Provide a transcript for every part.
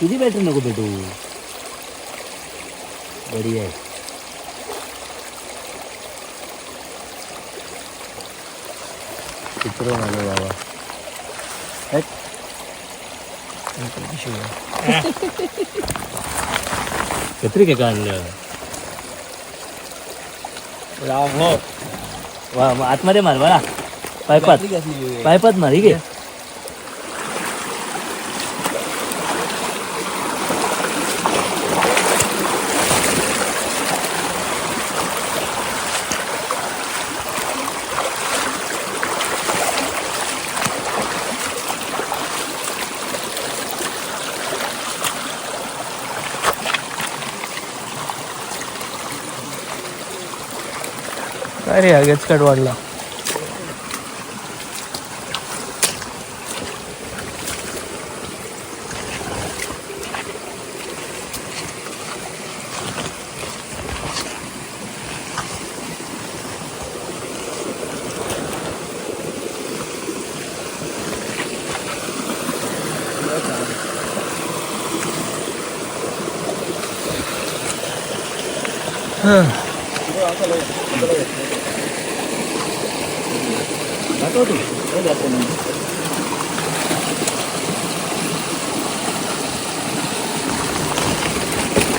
तुझी बॅटरी नको भेटू बडी आहे चित्र आलो बाबा हट. छत्री काय का आणलं वा मग आतमध्ये मार बरा पायपात पायपात मार ठीक आहे अरे रे लगेच कट वाढला दाखव तू काय जातं नाही.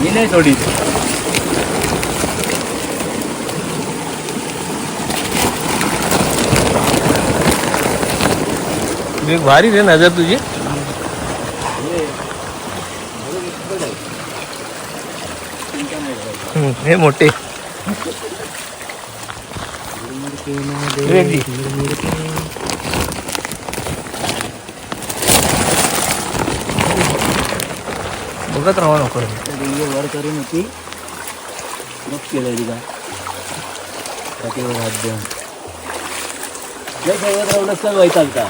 मी नाही सोडी एक भारी रे नजर तुझी. हे मोठे. बघत राहा नको रिंगे वर करून होती मग केलं तिला पाठीवर हात देऊन जर सगळं राहून असतं व्हायचं का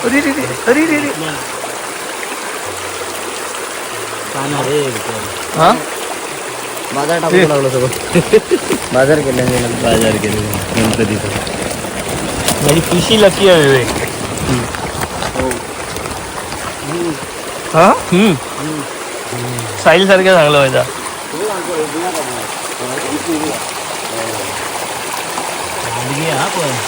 अरे रे रे, अरे रे रे. रे हा? बाजार ते. टाकून लागलं सगळं. बाजार केला बाजार केले. गणपतीचं माझी पिशी लकी आहे विवेक हा? हम्म. साहिल सारखं चांगलं व्हायचा. हा पण.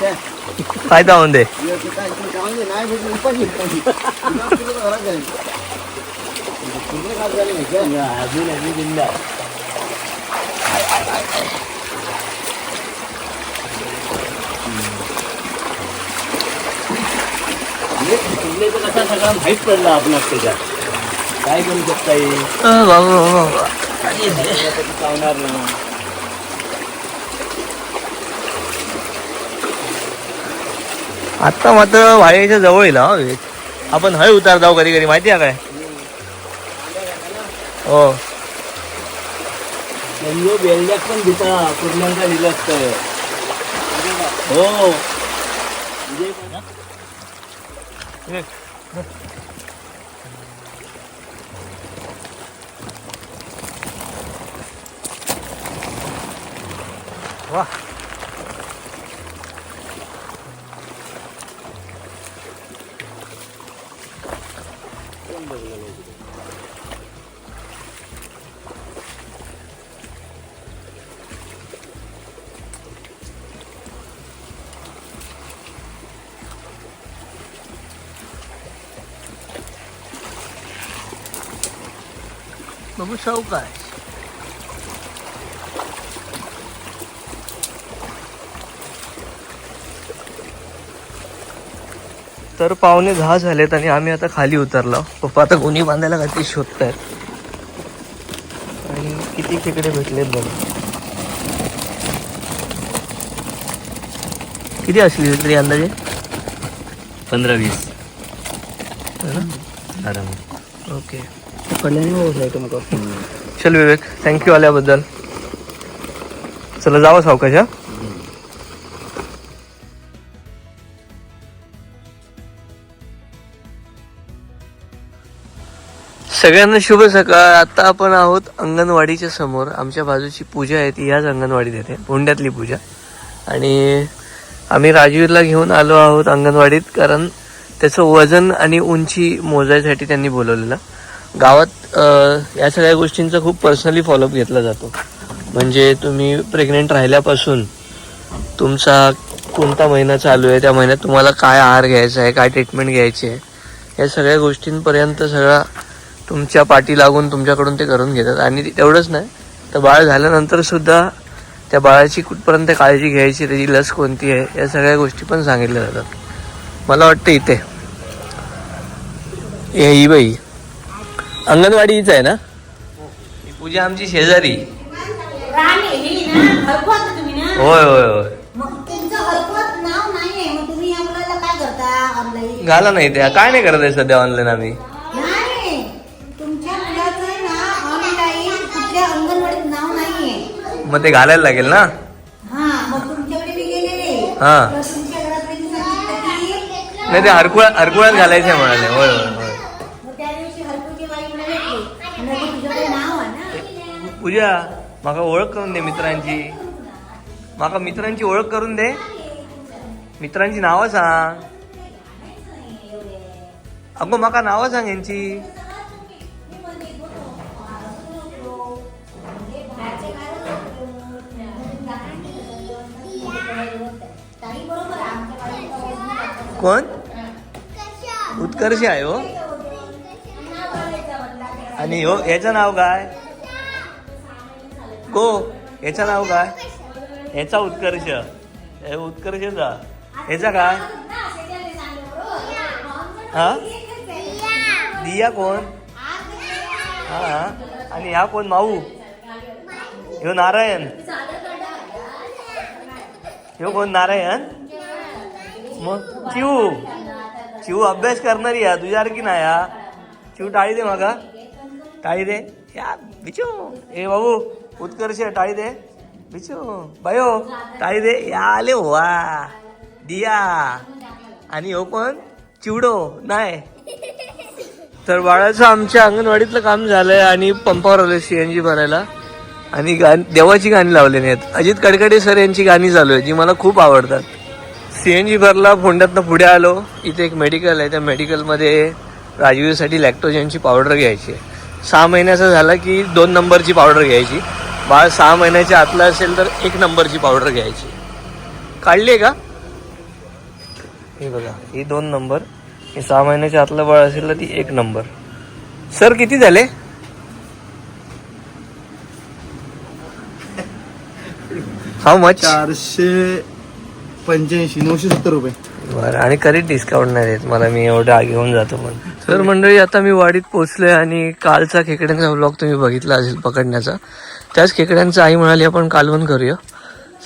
काय? या, अजून अजून जिंदा तुमले तर कसा सगळा माहीत पडला आपणास त्याच्यात काय करू शकता येईल अ, बाबा, बाबा. कधी चावणार ना आता मात्र वाळीच्या जवळ येईल हा विवेक. आपण हय उतार जाऊ कधी कधी माहिती आहे काय? हो. बेल्ड्यात पण दिसा पूर्णांका दिलं असतं. हो. वा. सावकाश तर पावणे दहा झालेत आणि आम्ही आता खाली उतरलो. पप्पा आता गोणी बांधायला काहीतरी शोधतायत. आणि किती खेकडे भेटलेत बघा. किती असली तरी अंदाजे? पंधरा वीस. है ना? आराम ओके. चल विवेक थँक्यू आल्याबद्दल. चला जावं सावकाश हा. सगळ्यांना शुभ सकाळ. आता आपण आहोत अंगणवाडीच्या समोर. आमच्या बाजूची पूजा आहे ती याच अंगणवाडीत येते भोंड्यातली पूजा. आणि आम्ही राजवीरला घेऊन आलो आहोत अंगणवाडीत कारण त्याचं वजन आणि उंची मोजायसाठी त्यांनी बोलवलेलं. गावात या सगळ्या गोष्टींचा खूप पर्सनली फॉलोअप घेतला जातो. म्हणजे तुम्ही प्रेग्नेंट राहिल्यापासून तुमचा कोणता महिना चालू आहे त्या महिन्यात तुम्हाला काय आहार घ्यायचा आहे काय ट्रीटमेंट घ्यायची आहे या सगळ्या गोष्टींपर्यंत सगळा तुमच्या पाठी लागून तुमच्याकडून ते करून घेतात. आणि ते- तेवढंच नाही तर बाळ झाल्यानंतर सुद्धा त्या बाळाची कुठपर्यंत काळजी घ्यायची त्याची लस कोणती आहे या सगळ्या गोष्टी पण सांगितल्या जातात. मला वाटतं इथे. ही बाई. अंगणवाडी हीच आहे ना? ही पूजा आमची शेजारी. राणी ही ना हरकत तुम्ही ना. होय होय होय. मग तुमचं हरकत नाव नाहीये मग तुम्ही या मुलाला काय करता ऑनलाईन घाला नाही त्या काय नाही करत आहे सध्या ऑनलाईन आम्ही. नाही तुमच्या मुलाचं ना ऑनलाईन कुठल्या अंगणवाडीत नाव नाहीये. मग ते घालायला लागेल ना? हा मग तुमच्याकडे मी गेलेले हा. तर तुमच्या घरातल्यांनी सांगितलं की नाही ते हरकुळा हरकुळ्यात घालायचं म्हणाले. होय होय होय मग त्या दिवशी हरकुची बाई मला भेटली आणि मग तुझ्याकडे नाव आहे ना पूजा माका ओळख करून दे मित्रांची. माका मित्रांची ओळख करून दे. मित्रांची नावं सांग. अगो म्हाका नावं सांग यांची. कोण? उत्कर्ष आहे हो. आणि हो याचं नाव काय? को याचं नाव काय? याचा उत्कर्ष. हे उत्कर्षचा. ह्याचा काय? हा? दिया कोण? हा आणि ह्या कोण? माऊ. ह्यो नारायण. ह्यो कोण? नारायण? मग चिऊ. चिऊ अभ्यास करणारी या. तुझ्यासारखी नाही हा? चिऊ टाळी दे मागा. टाळी दे. या बिचू. ए बाबू. उत्कर्ष टाळी दे. बिचू बायो टाळी दे. या आले हो, वा. दिया. आणि हो कोण? चिवडो. नाही. तर बाळाचं आमच्या अंगणवाडीतलं काम झालंय आणि पंपावर आलोय सीएनजी भरायला. आणि गाणी देवाची गाणी लावलेली आहेत. अजित कडकडे सर यांची गाणी चालू आहे जी मला खूप आवडतात. सीएनजी भरला फोंड्यातनं पुढे आलो. इथे एक मेडिकल आहे. त्या मेडिकलमध्ये राजवीरसाठी लॅक्टोजनची पावडर घ्यायची आहे. सहा महिन्याचा झाला की दोन नंबरची पावडर घ्यायची. बाळ सहा महिन्याच्या आतला असेल तर एक नंबरची पावडर घ्यायची. काढली आहे का? हे बघा ही दोन नंबर हे सहा महिन्याच्या आतलं बाळ असेल तर ती एक नंबर. सर किती झाले? हाऊ मच चारशे पंच्याऐंशी नऊशे सत्तर रुपये. बरं आणि कधीच डिस्काउंट नाही देत? मला मी एवढा घेऊन जातो पण. तर मंडळी आता मी वाडीत पोहोचलोय आणि कालचा खेकड्यांचा ब्लॉग तुम्ही बघितला असेल पकडण्याचा. त्याच खेकड्यांचं आई म्हणाली आपण कालवण करूया.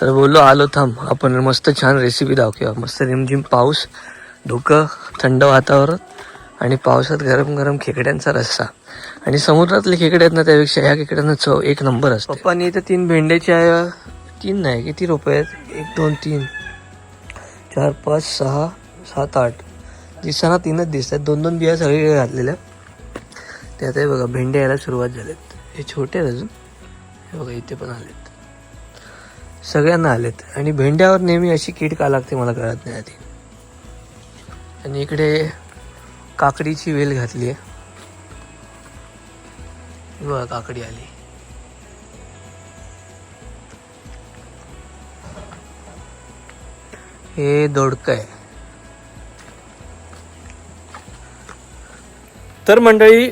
तर बोललो आलो थांब. आपण मस्त छान रेसिपी दाखवूया. मस्त रिमझिम पाऊस धुकं थंड वातावरण आणि पावसात गरम गरम खेकड्यांचा रस्सा. आणि समुद्रातले खेकडे आहेत ना त्यापेक्षा ह्या खेकड्यांना चव एक नंबर असते. पप्पानी इथं तीन भेंड्याच्या तीन नाही किती रुपये आहेत? एक दोन तीन चार पाच सहा सात आठ. दिसताना तीनच दिसतात दोन दोन बिया सगळीकडे घातलेल्या. त्यात हे बघा भेंड्या यायला सुरुवात झाल्यात हे छोटे आहेत अजून. हे बघा इथे पण आलेत. सगळ्यांना आलेत. आणि भेंड्यावर नेहमी अशी कीड का लागते मला कळत नाही आधी. आणि इकडे काकडीची वेल घातली आहे. बघा काकडी आली. हे दोडकं आहे. तर मंडळी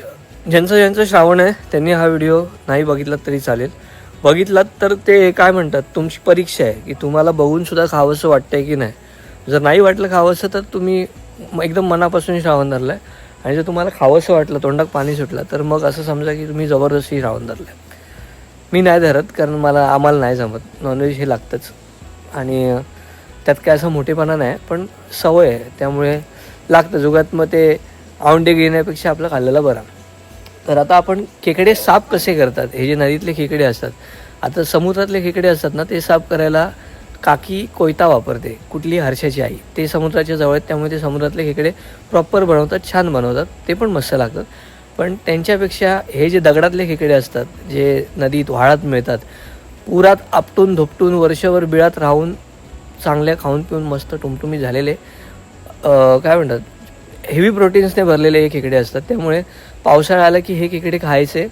ज्यांचं ज्यांचं श्रावण आहे त्यांनी हा व्हिडिओ नाही बघितला तरी चालेल. बघितलात तर ते काय म्हणतात तुमची परीक्षा आहे की तुम्हाला बघूनसुद्धा खावंसं खावंसं वाटतंय की नाही? जर नाही वाटलं खावंसं तर तुम्ही एकदम मनापासून श्रावण धरलं आहे आणि जर तुम्हाला खावंसं वाटलं तोंडात पाणी सुटलं तर मग असं समजा की तुम्ही जबरदस्ती श्रावण धरलं आहे मी नाही धरत कारण मला आम्हाला नाही जमत. नॉनव्हेज हे लागतंच. आणि त्यात काय असं मोठेपणा नाही पण सवय आहे. त्यामुळे लागतं. जुगात मग ते औंडे घेण्यापेक्षा आपलं खाल्लेलं बरा. तर आता आपण खेकडे साफ कसे करतात? हे जे नदीतले खेकडे असतात आता समुद्रातले खेकडे असतात ना ते साफ करायला काकी कोयता वापरते कुठली हर्षाची आई. ते समुद्राच्या जवळ आहेत त्यामुळे ते समुद्रातले खेकडे प्रॉपर बनवतात छान बनवतात ते पण मस्त लागतात. पण त्यांच्यापेक्षा हे जे दगडातले खेकडे असतात जे नदीत वाळात मिळतात पुरात आपटून धोपटून वर्षभर बिळात राहून चांगल्या खाऊन पिऊन मस्त टुमटुमी झालेले काय म्हणतात? हेवी प्रोटीन्सने भरलेले हे खेकडे असतात. त्यामुळे पावसाळा आला की हे खेकडे खायचे.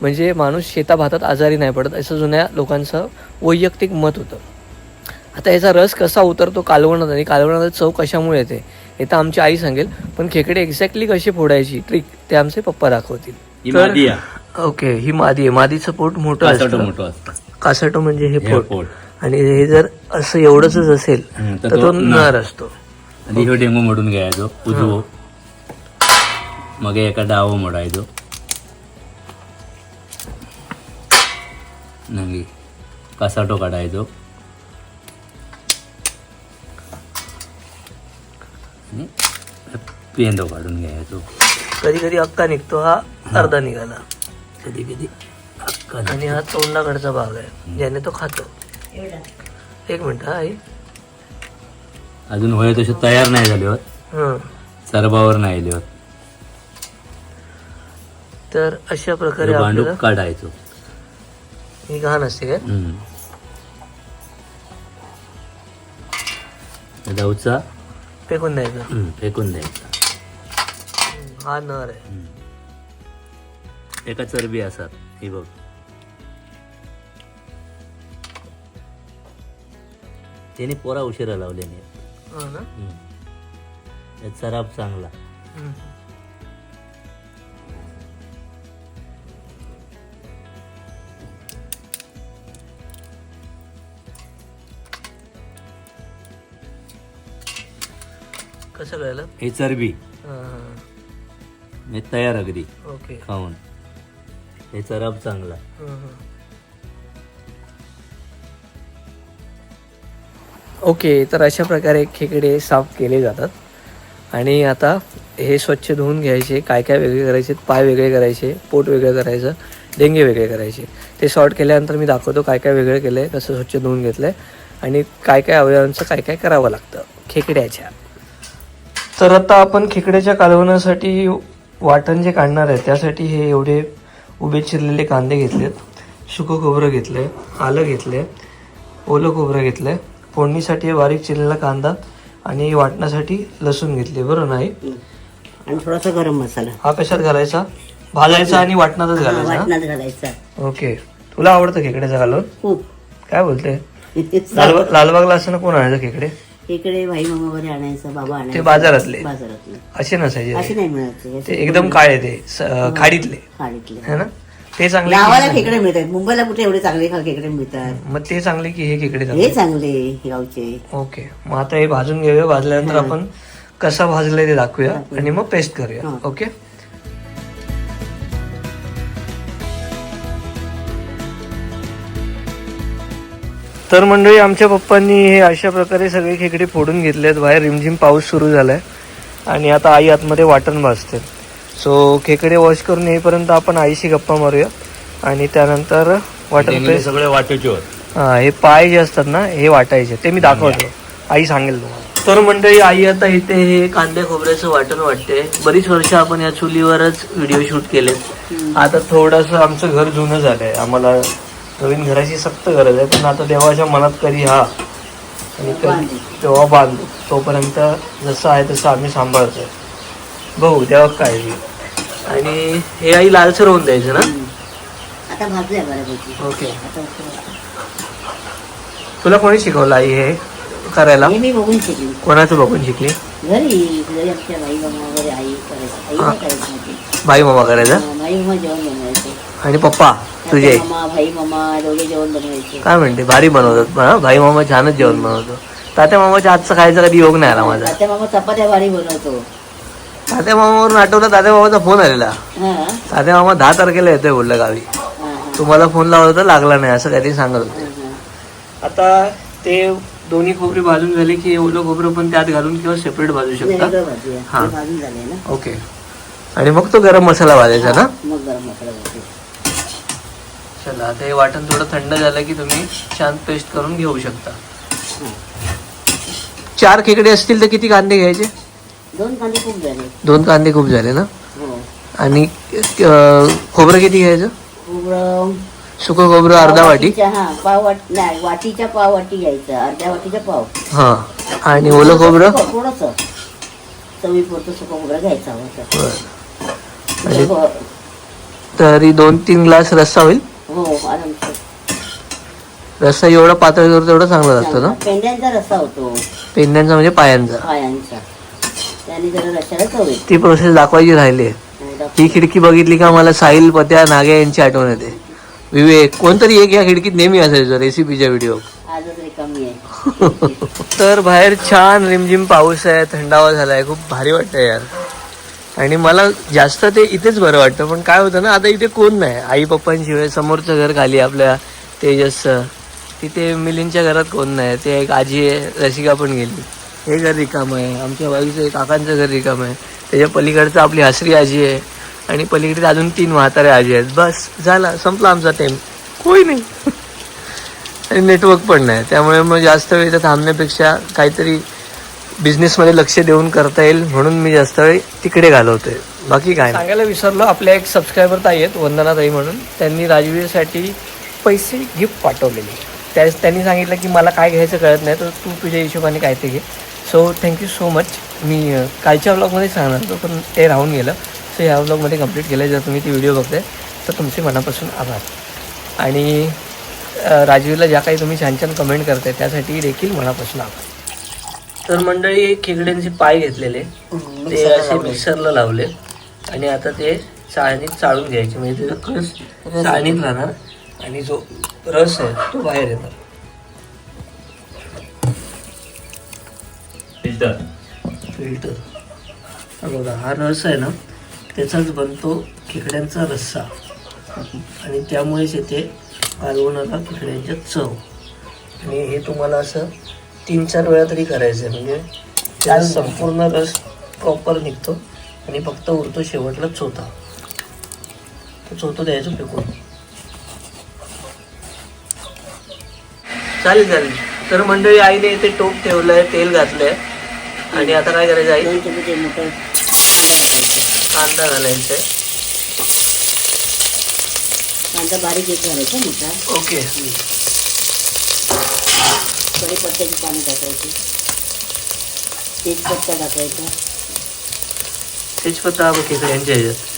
म्हणजे माणूस शेताभातात आजारी नाही पडत असं जुन्या लोकांचं वैयक्तिक मत होतं. आता याचा रस कसा उतरतो कालवणात आणि कालवणाचा चव कशामुळे येते हे तर आमची आई सांगेल. पण खेकडे एक्झॅक्टली कशी फोडायची ट्रिक ते आमचे पप्पा दाखवतील. ओके ही मादी आहे. मादीचं पोट मोठं असतं. कासटो म्हणजे हे पोट. आणि हे जर असं एवढंच असेल तर तो नर. असतो. आणि ह्यो डेंगू मोडून घ्यायचो उजवो मग एका डावो मोडायचो नंगी कासाटो काढायचो आणि पेंदो काढून घ्यायचो कधी कधी अक्का निघतो हा अर्धा निघाला कधी कधी अक्का आणि हा तोंडाकडचा भाग आहे ज्याने तो खातो. एक मिनिट हा आई अजून होय तसे तयार नाही झाले होत. हं. सरबावर नाही आले होत. तर अशा प्रकारे तो भांडूप आपल्याला काढायचो. ही घाण असते काय हम्म. फेकून द्यायचं. हम्म, फेकून द्यायचा. हा नर आहे. एका चरबी असतात ही बघ. त्याने पोरा उशिरा लावल्याने हो ना? त्यात सराफ चांगला. कसं कळलं हे चरबी. हां, हां. हे तयार अगदी. ओके. खाऊन. हे चराब चांगला. हं, हं. ओके तर अशा प्रकारे खेकडे साफ केले जातात. आणि आता हे स्वच्छ धुवून घ्यायचे काय काय वेगळे करायचे पाय वेगळे करायचे पोट वेगळं करायचं डेंगे वेगळे करायचे. ते सॉर्ट केल्यानंतर मी दाखवतो काय काय वेगळं केलं आहे कसं स्वच्छ धुवून घेतलं आहे आणि काय काय अवयवांचं काय काय करावं लागतं खेकड्याच्या. तर आता आपण खेकड्याच्या कालवण्यासाठी वाटण जे काढणार आहे त्यासाठी हे एवढे उभे चिरलेले कांदे घेतलेत. सुकं खोबरं घेतलं आहे आलं घेतलं आहे ओलं खोबरं घेतलं आहे फोडणीसाठी बारीक चिरलेला कांदा आणि वाटण्यासाठी लसूण घेतले बरोबर नाही आणि थोडासा गरम मसाला. हा कशात घालायचा? भाजायचा आणि वाटणातच घालायचा? वाटणात घालायचा. ओके. तुला आवडतं खेकड्याचं घालून? खूप. काय बोलते? लालबाग लालबागला असं कोण आणायचं खेकडे? इकडे भाई मामा वगैरे आणायचं बाबा आणायचं. ते बाजारातले. बाजारातले. असे नसायचे. असे ते. नाही मिळत. ते एकदम काळे ते स- खाडीतले. खाडीतले. है ना? ते चांगले गावाला खेकडे मिळतात. मुंबईला कुठे एवढे चांगले खेकडे मिळतात? मग ते चांगले की हे खेकडे हे चांगले? चांगले गावचे. ओके. मग आता हे भाजून घेऊया. भाजल्यानंतर आपण कसा भाजलंय ते दाखवूया आणि मग पेस्ट करूया. ओके? तर मंडळी आमच्या पप्पांनी हे अशा प्रकारे सगळे खेकडे फोडून घेतलेत. बाहेर रिमझिम पाऊस सुरू झालाय. आणि आता आई आतमध्ये वाटण भाजते. सो खेकडे वॉश करून येईपर्यंत आपण आईशी गप्पा मारूया. आणि त्यानंतर वाटण पेस्ट सगळे वाटेचे होत. हा हे पाय जे असतात ना हे वाटायचे. ते मी दाखवतो. आई सांगेल तुम्हाला. तर मंडळी आई आता इथे हे कांद्या खोबऱ्याचं वाटण वाटते बरीच वर्ष आपण या चुलीवरच व्हिडिओ शूट केले आता थोडस आमचं घर जुनं झालंय. आम्हाला नवीन घराची सक्त गरज आहे. पण आता देवाच्या मनात कधी हा आणि कधी तेव्हा बांधू. तोपर्यंत जसं आहे तसं आम्ही सांभाळतोय. बघू तेव्हा काय. आणि हे आई लालसर होऊन द्यायचं ना? आता भाजूया बऱ्यापैकी. ओके. आता. तुला कोणी शिकवलं आई हे करायला? हे मी बघून शिकली. कोणाचं बघून शिकली? घरी घरी आमच्या बाई मामा वगैरे आई करायची. आई नाही करायची नव्हती बाई मामा करायचा? माई मामा जेवण बनवायचे. आणि पप्पा तुझे? मामा भाई मामा दोघे जेवण बनवायचे. काय म्हणते? भारी बनवतात. हा, भाई मामा छानच जेवण बनवतो. तात्या मामाच्या हातचं खायचा कधी योग नाही आला माझा. तात्या मामा चपात्या भारी बनवतो. तात्या मामावरून आठवलं तात्या मामाचा फोन आलेला. हा तात्या मामा दहा तारखेला येतोय बोललं गावी. तुम्हाला फोन लावला तर लागला नाही असं काहीतरी सांगत होते. आता ते दोन्ही खोबरी भाजून झाले की ओलं खोबरं पण त्यात घालून किंवा सेपरेट भाजू शकता. हा. ओके. आणि मग तो गरम मसाला भाजायचा ना? मग गरम मसाला भाजी. चला आता हे वाटण थोडं थंड झालं की तुम्ही छान पेस्ट करून घेऊ शकता. चार खेकडे असतील तर किती कांदे घ्यायचे? दोन कांदे खूप झाले. दोन कांदे खूप झाले ना? हो. आणि अं, खोबरं किती घ्यायचं? खोबरं सुकं खोबरं अर्धा वाटी? हा पाव वाट नाही वाटीच्या पाव वाटी घ्यायचं अर्ध्या वाटीच्या पाव. हा. आणि ओलं खोबरं? थोडस. चवीपुरतं सुकं खोबरं घ्यायचं हवं तर. बरं. आणि तरी दोन तीन ग्लास रस्सा होईल? हो आरामशीर रस्सा एवढा पातळ करू तेवढं चांगलं लागतं ना? पेंड्यांचा रस्सा होतो. पेंड्यांचा म्हणजे पायांचा. पायांचा. त्याने जरा रस्त्याला चव येते. ती प्रोसेस दाखवायची राहिली. हो, खिडकी बघितली का मला साहिल पत्या नागे यांची आठवण येते. विवेक कोणतरी एक या खिडकीत नेहमी असायचं रेसिपीच्या व्हिडिओ आजच रिकामी आहे. तर बाहेर छान रिमझिम पाऊस आहे थंडावा झालाय खूप भारी वाटतंय यार. आणि मला जास्त ते इथेच बरं वाटतं पण काय होतं ना आता इथे कोण नाही. आई पप्पांशिवाय समोरचं घर खाली आपल्या तेजसचं. तिथे मिलींच्या घरात कोण नाही. ते एक आजी आहे रसिका पण गेली. हे घर रिकामं आहे. आमच्या बाजूचं एक काकांचं घर रिकामं आहे. त्याच्या पलीकडचं आपली हसरी आजी आहे. आणि पलीकडे अजून तीन म्हातारे आजी आहेत. बस झाला संपला आमचा टाइम कोई नाही. आणि नेटवर्क पण नाही. त्यामुळे मग जास्त वेळ इथं थांबण्यापेक्षा काहीतरी बिझनेसमध्ये लक्ष देऊन करता येईल म्हणून मी जास्त वेळ तिकडे घालवतोय. बाकी काय सांगायला विसरलो. आपल्या एक सबस्क्रायबर ताई आहेत वंदना ताई म्हणून. त्यांनी राजवीरसाठी पैसे गिफ्ट पाठवलेले. त्या त्यांनी सांगितलं की मला काय घ्यायचं कळत नाही तर तू तुझ्या हिशोबाने काय ते घे. So thank you so much मी कालच्या ब्लॉगमध्ये सांगणार होतो पण ते राहून गेलं. सो ह्या ब्लॉगमध्ये कंप्लीट केलं जर तुम्ही ती व्हिडिओ बघताय तर तुमचे मनापासून आभार. आणि राजीवला ज्या काही तुम्ही छान छान कमेंट करताय त्यासाठी देखील मनापासून आभार. तर मंडळी खेकड्यांचे पाय घेतलेले. ते असे मिक्सरला लावले. आणि आता ते चाळणीत चाळून घ्यायचे. म्हणजे त्याचा कस चाळणीत राहणार. आणि जो रस आहे तो बाहेर येणार. फिल्टर हा बघा हा रस आहे ना त्याचाच बनतो खेकड्यांचा रस्सा. आणि त्यामुळेच येते कालवणाला खेकड्यांच्या चव. आणि हे तुम्हाला असं तीन चार वेळा तरी करायचं आहे म्हणजे त्या संपूर्ण रस प्रॉपर निघतो. आणि फक्त उरतो शेवटला चोथा. तो चोथो द्यायचं फेकून. चालेल चालेल. तर मंडळी आईने इथे टोप ठेवलंय तेल घातलंय. आणि आता काय करायचं मोठं कांदा घालायचा आहे कांदा बारीक एक घालायचा मोठा. ओके. कढीपत्त्याची पाणी टाकायची. तेजपत्ता टाकायचा. तेजपत्ता बघ खेकड्यांच्या ह्याच्यात.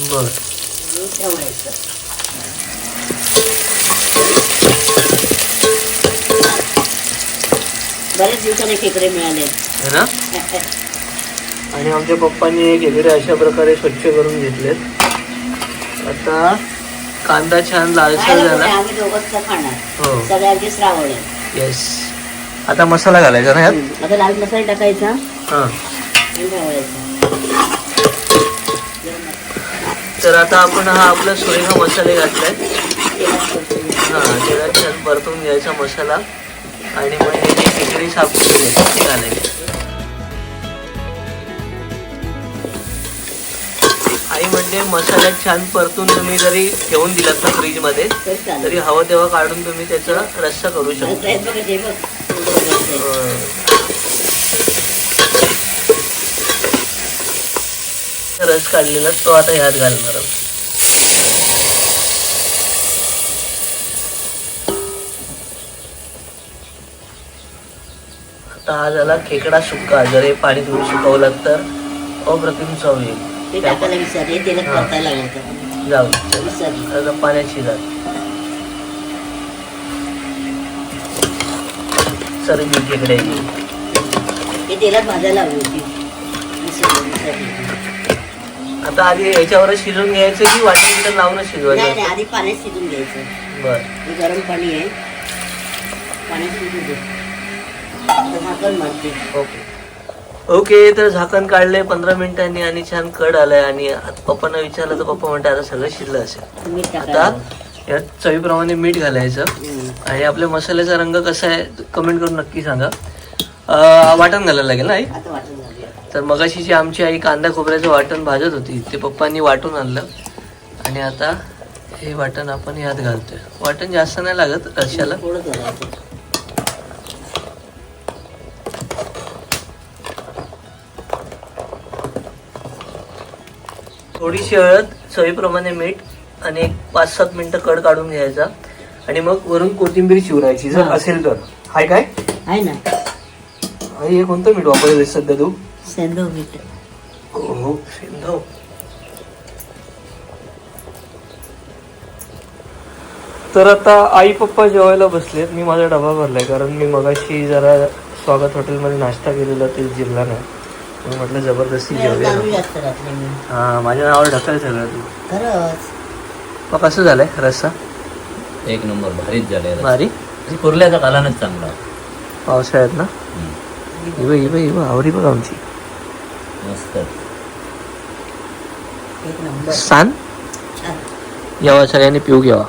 बर. ठेवायचं. बरेच दिवसाने खेकडे मिळाले. है ना? आणि आमच्या पप्पांनी हे खेकडे अशा प्रकारे स्वच्छ करून घेतलेत. आता कांदा छान लालसर खायला झाला. आम्ही दोघंच तर खाणार. हो. सगळ्यांची श्रावण आहे. येस आता मसाला घालायचा ना ह्यात आता लाल मसाला टाकायचा. हां. आणि तर आता आपण हा आपला सोयगा मसाले घातलाय. तेलात परतून हां तेलात छान परतून घ्यायचा मसाला. आणि मग हे खिचडी साफ घालायचे. आई म्हणते मसाल्यात छान परतून तुम्ही जरी ठेवून दिलात ना फ्रीजमध्ये तर चालेल तरी हवं तेव्हा काढून तुम्ही त्याचा रस्सा करू शकता. रस काढलेला तो आता ह्यात घालणार आहोत. आता हा झाला खेकडा सुक्का जर हे पाणी तुम्ही सुकवलात तर अप्रतिम चव येईल. ते टाकायला विसरले तेलात हा. परतायला लागायचं जाऊ. विसरले. आता पाण्यात शिजा चरबी खेकडे हे तेलात भाजायला हवी होती. आता आधी याच्यावरच शिजवून घ्यायचं की बिटण लावूनच नाही शिजवायचं? नाही आधी पाण्यात शिजून घ्यायचं. बर. हे गरम पाणी आहे. पाण्यात शिजून दे मारते ओके. ओके तर झाकण काढले पंधरा मिनिटांनी आणि छान कड आलाय आणि पप्पांना विचारलं तर पप्पा म्हणते आता सगळं शिजलं असेल. आता यात चवीप्रमाणे मीठ घालायचं. आणि आपल्या मसाल्याचा रंग कसा आहे कमेंट करून नक्की सांगा. अं, वाटण घालायला लागेल ना आई? तर मगाशी जी आमची आई कांदा खोबऱ्याचं वाटण भाजत होती ते पप्पांनी वाटून आणलं. आणि आता हे वाटण आपण यात घालतोय. वाटण जास्त नाही लागत रश्याला. थोडीशी हळद चवीप्रमाणे मीठ आणि एक पाच सात मिनिटं कड काढून घ्यायचा. आणि मग वरून कोथिंबीर चिवरायची जर. असेल तर. हाय काय? आहे ना. हे कोणतं मीठ वापरले सध्या तू? सेंदव मीठ. हो सिंधव. तर आता आई पप्पा जेवायला बसलेत. मी माझा डबा भरलाय कारण मी मगाशी जरा स्वागत हॉटेलमध्ये नाश्ता केलेला ते जिरला नाही. मी म्हटलं जबरदस्ती मी हा माझ्या नावावर ढकल सगळं तू. खरंच. मग कसं झालंय रस्सा? एक नंबर भारीच झाले भारी? कुर्ल्याचा कालानच चांगला. पावसाळ्यात ना? इव इव इव आवडी बघ आमची. मस्त. सांग. छान. यावा सगळ्यांनी पिऊ घ्यावा.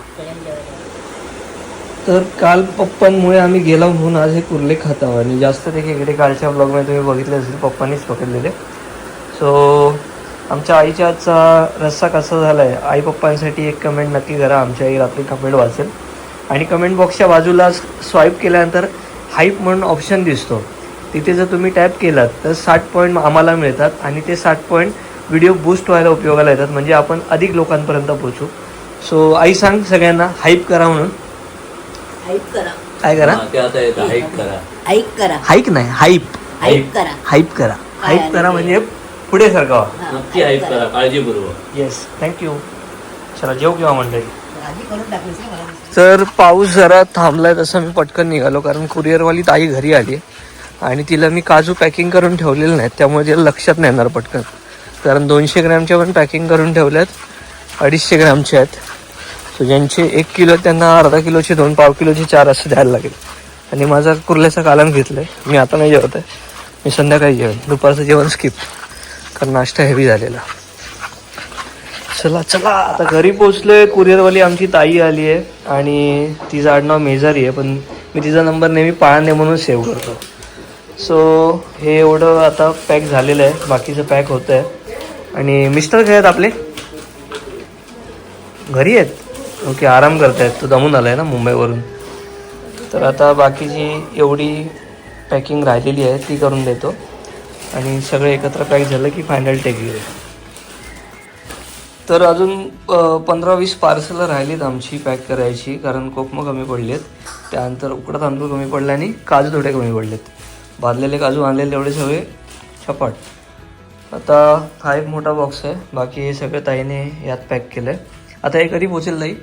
तर काल पप्पांमुळे आम्ही गेलो म्हणून आज हे कुर्ले खात आहोत. आणि जास्त ते इकडे कालच्या ब्लॉगमध्ये तुम्ही बघितले असेल पप्पांनीच पकडलेले. सो आमच्या आईच्या आजचा रस्सा कसा झाला आहे आई पप्पांसाठी एक कमेंट नक्की करा. आमच्या आई रात्री कमेंट वाचेल. आणि कमेंट बॉक्सच्या बाजूला स्वाईप केल्यानंतर हाईप म्हणून ऑप्शन दिसतो. तिथे जर तुम्ही टॅप केलात तर साठ पॉईंट आम्हाला मिळतात. आणि ते साठ पॉईंट व्हिडिओ बूस्ट व्हायला उपयोगाला येतात. म्हणजे आपण अधिक लोकांपर्यंत पोचू सो आई सांग सगळ्यांना हाईप करा म्हणून. काय करा? हा, ते आता येतं हाईक करा. ऐक करा. हाईक नाही हाईप ऐक करा. हाईप करा. हाईप करा म्हणजे पुढे सरकावा. हा, नक्की हाईक करा. काळजीपूर्वक. येस थँक्यू चला जेव किंवा मंडळी. आधी करून टाकलीस ना मला. तर पाऊस जरा थांबलाय तसं मी पटकन निघालो कारण कुरिअरवाली ताई घरी आली आणि तिला मी काजू पॅकिंग करून ठेवलेले नाहीत त्यामुळे तिला लक्षात नाही येणार पटकन. कारण दोनशे ग्रॅमच्या पण पॅकिंग करून ठेवल्यात अडीचशे ग्रॅमचे आहेत. सो ज्यांचे एक किलो त्यांना अर्धा किलोचे दोन पाव किलोचे चार असं द्यायला लागेल. आणि माझा कुर्ल्याचं कालन घेतलं आहे मी आता नाही जेवत आहे. मी संध्याकाळी जेवण दुपारचं जेवण स्किप कारण नाश्ता हेवी झालेला. चला चला. आता घरी पोचलोय कुरिअरवाली आमची ताई आली आहे. आणि तिचं आडनाव मेजारी आहे. पण मी तिचा नंबर नेहमी पाळणे म्हणून सेव्ह करतो. सो हे एवढं आता पॅक झालेलं आहे. बाकीचं पॅक होतं आहे आणि मिस्टर काय आहेत आपले? घरी आहेत? ओके आराम करतायत. तो दमून आला आहे ना मुंबईवरून. तर आता बाकीची एवढी पॅकिंग राहिलेली आहे ती करून देतो. आणि सगळं एकत्र पॅक झालं की फायनल टेक घेऊ तर अजून पंधरा वीस पार्सलं राहिलीत आमची पॅक करायची कारण कोकमं कमी पडली आहेत त्यानंतर उकडा तांदूळ कमी पडला आणि काजू थोडे कमी पडलेत. भाजलेले काजू आणलेले तेवढे सगळे छपाट. आता हा एक मोठा बॉक्स आहे. बाकी हे सगळं ताईने यात पॅक केलं आहे आता हे कधी पोचेल ताई?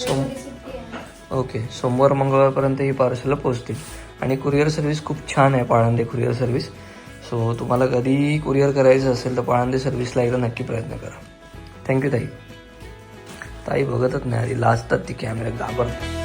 सोम ओके. सोमवार मंगळवारपर्यंत ही पार्सलं पोचतील आणि कुरिअर सर्व्हिस खूप छान आहे पाळंदे कुरिअर सर्व्हिस. सो तुम्हाला कधी कुरिअर करायचं असेल तर पाळंदे सर्व्हिसला एकदा नक्की प्रयत्न करा. थँक्यू ताई. ताई बघतच नाही आधी लाजतात ती कॅमेरा घाबरतात.